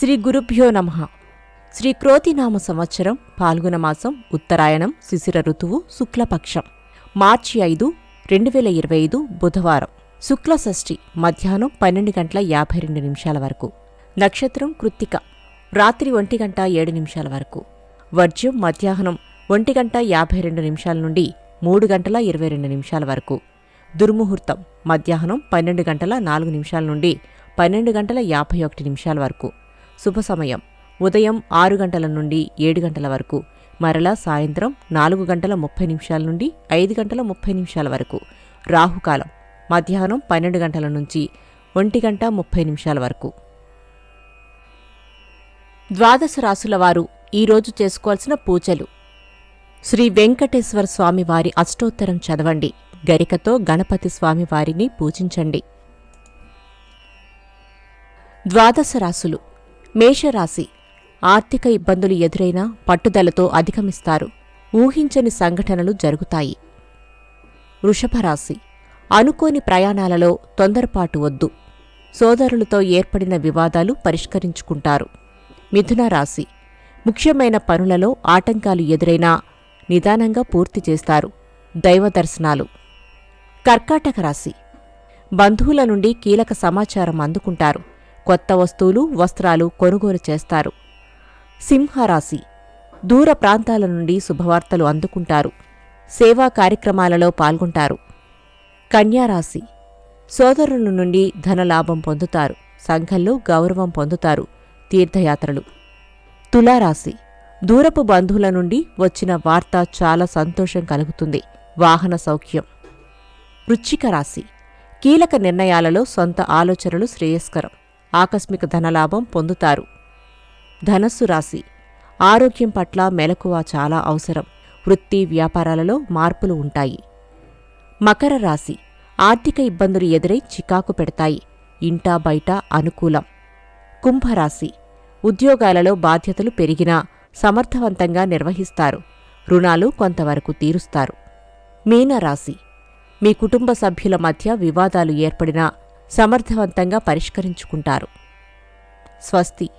శ్రీ గురుభ్యో నమ. శ్రీ క్రోతినామ సంవత్సరం పాల్గొన మాసం ఉత్తరాయణం శిశిర ఋతువు శుక్లపక్షం. మార్చి ఐదు రెండు వేల ఇరవై ఐదు బుధవారం. శుక్ల షష్ఠి మధ్యాహ్నం పన్నెండు గంటల యాభై రెండు నిమిషాల వరకు. నక్షత్రం కృత్తిక. రాత్రి ఒంటి గంట ఏడు నిమిషాల వరకు. వర్జ్యం మధ్యాహ్నం ఒంటి గంట యాభై రెండు నిమిషాల నుండి మూడు గంటల ఇరవై రెండు నిమిషాల వరకు. దుర్ముహూర్తం మధ్యాహ్నం పన్నెండు గంటల నాలుగు నిమిషాల నుండి పన్నెండు గంటల యాభై ఒకటి నిమిషాల వరకు. శుభ సమయం. ఉదయం ఆరు గంటల నుండి ఏడు గంటల వరకు మరలా సాయంత్రం నాలుగు గంటల ముప్పై నిమిషాల నుండి ఐదు గంటల ముప్పై నిమిషాల వరకు రాహుకాలం మధ్యాహ్నం పన్నెండు గంటల నుంచి ఒంటి గంట ముప్పై నిమిషాల వరకు. ద్వాదశ రాసుల వారు ఈరోజు చేసుకోవాల్సిన పూజలు. శ్రీ వెంకటేశ్వర స్వామి వారి అష్టోత్తరం చదవండి. గరికతో గణపతి స్వామి వారిని పూజించండి. ద్వాదశ రాసులు మేషరాశి. ఆర్థిక ఇబ్బందులు ఎదురైనా పట్టుదలతో అధిగమిస్తారు. ఊహించని సంఘటనలు జరుగుతాయి. వృషభరాశి. అనుకోని ప్రయాణాలలో తొందరపాటు వద్దు. సోదరులతో ఏర్పడిన వివాదాలు పరిష్కరించుకుంటారు. మిథున రాశి. ముఖ్యమైన పనులలో ఆటంకాలు ఎదురైనా నిదానంగా పూర్తి చేస్తారు. దైవ దర్శనాలు. కర్కాటక రాశి. బంధువుల నుండి కీలక సమాచారం అందుకుంటారు. కొత్త వస్తువులు వస్త్రాలు కొనుగోలు చేస్తారు. సింహరాశి. దూర ప్రాంతాల నుండి శుభవార్తలు అందుకుంటారు. సేవా కార్యక్రమాలలో పాల్గొంటారు. కన్యారాశి. సోదరుల నుండి ధనలాభం పొందుతారు. సంఘంలో గౌరవం పొందుతారు. తీర్థయాత్రలు. తులారాశి. దూరపు బంధువుల నుండి వచ్చిన వార్త చాలా సంతోషం కలుగుతుంది. వాహన సౌఖ్యం. వృచ్చిక రాశి. కీలక నిర్ణయాలలో సొంత ఆలోచనలు శ్రేయస్కరం. ఆకస్మిక ధనలాభం పొందుతారు. ధనస్సు రాశి. ఆరోగ్యం పట్ల మెలకువ చాలా అవసరం. వృత్తి వ్యాపారాలలో మార్పులు ఉంటాయి. మకర రాశి. ఆర్థిక ఇబ్బందులు ఎదురై చికాకు పెడతాయి. ఇంటా బయట అనుకూలం. కుంభరాశి. ఉద్యోగాలలో బాధ్యతలు పెరిగినా సమర్థవంతంగా నిర్వహిస్తారు. రుణాలు కొంతవరకు తీరుస్తారు. మీనరాశి. మీ కుటుంబ సభ్యుల మధ్య వివాదాలు ఏర్పడినా సమర్థవంతంగా పరిష్కరించుకుంటారు. స్వస్తి.